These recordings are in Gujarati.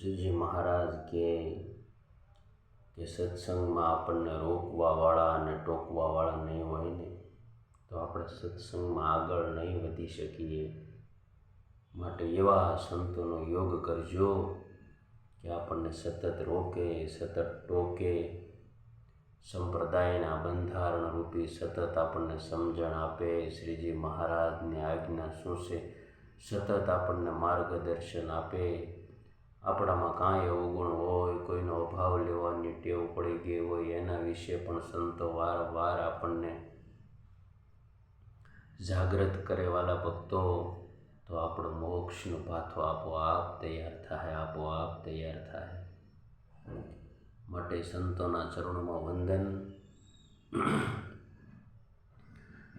શ્રીજી મહારાજ કે કે સત્સંગમાં આપણને રોકવાવાળા અને ટોકવાવાળા નહીં હોય ને, તો આપણે સત્સંગમાં આગળ નહીં વધી શકીએ. માટે એવા સંતોનો યોગ કરજો કે આપણને સતત રોકે, સતત ટોકે. સંપ્રદાયના બંધારણ રૂપી સતત આપણને સમજણ આપે. શ્રીજી મહારાજની આજ્ઞા શું છે સતત આપણને માર્ગદર્શન આપે. આપણામાં કાંઈ અવગુણ હોય, કોઈનો અભાવ લેવાની ટેવ પડી ગઈ હોય, એના વિશે પણ સંતો વારંવાર આપણને જાગૃત કરે વાલા ભક્તો, તો આપણો મોક્ષનો પાથો આપોઆપ તૈયાર થાય, આપોઆપ તૈયાર થાય. માટે સંતોના ચરણોમાં વંદન,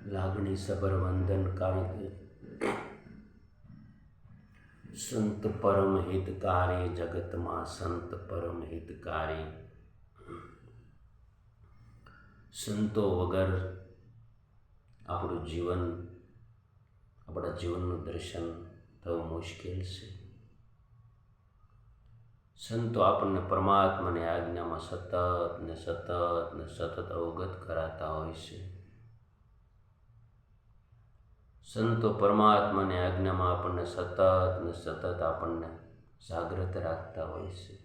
લાગણી સભર વંદન, કારણ કે સંત પરમ હિતકારી, જગતમાં સંત પરમ હિતકારી. સંતો વગર આપણું જીવન, આપણા જીવનનું દર્શન થવું મુશ્કેલ છે. સંતો આપણને પરમાત્માની આજ્ઞામાં સતત ને સતત ને સતત અવગત કરાતા હોય છે. સંતો પરમાત્માની આજ્ઞામાં આપણને સતત ને સતત આપણને જાગ્રત રાખતા હોય છે.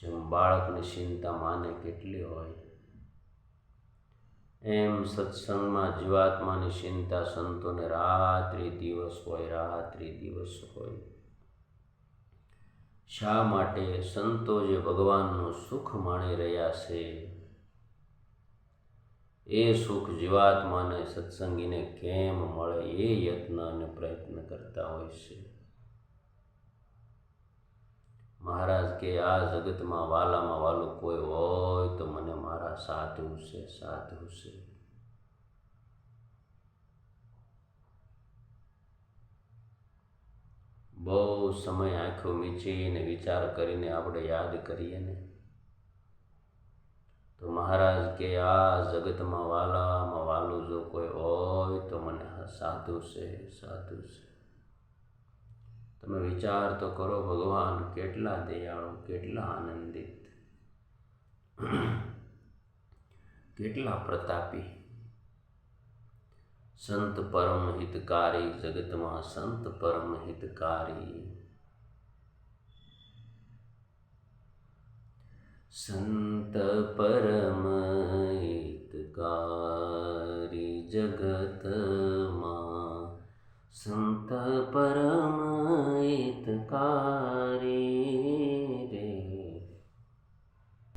જેમ બાળકની ચિંતા માને કેટલી હોય, એમ સત્સંગમાં જીવાત્માની ચિંતા સંતોને રાત્રિ દિવસ હોય, રાત્રિ દિવસ હોય. શા માટે સંતો જે ભગવાનનું સુખ માણી રહ્યા છે એ સુખ જીવાત્માને સત્સંગીને કેમ મળે એ યત્ન અને પ્રયત્ન કરતા હોય છે. મહારાજ કે, આ જગતમાં વાલામાં વાલું કોઈ હોય તો મને મારા સાધુ છે સાધુ છે. બહુ સમય આંખો મીચીને વિચાર કરીને આપણે યાદ કરીએ ને. તો મહારાજ કે, આ જગતમાં વાલામાં વાલું જો કોઈ હોય તો મને સાધુ છે સાધુ છે. તમે વિચાર તો કરો, ભગવાન કેટલા દયાળુ, કેટલા આનંદિત, કેટલા પ્રતાપી. સંત પરમ હિતકારી જગતમાં સંત પરમ હિતકારી સંત પરમ હિતકારી જગતમાં સંત પરમ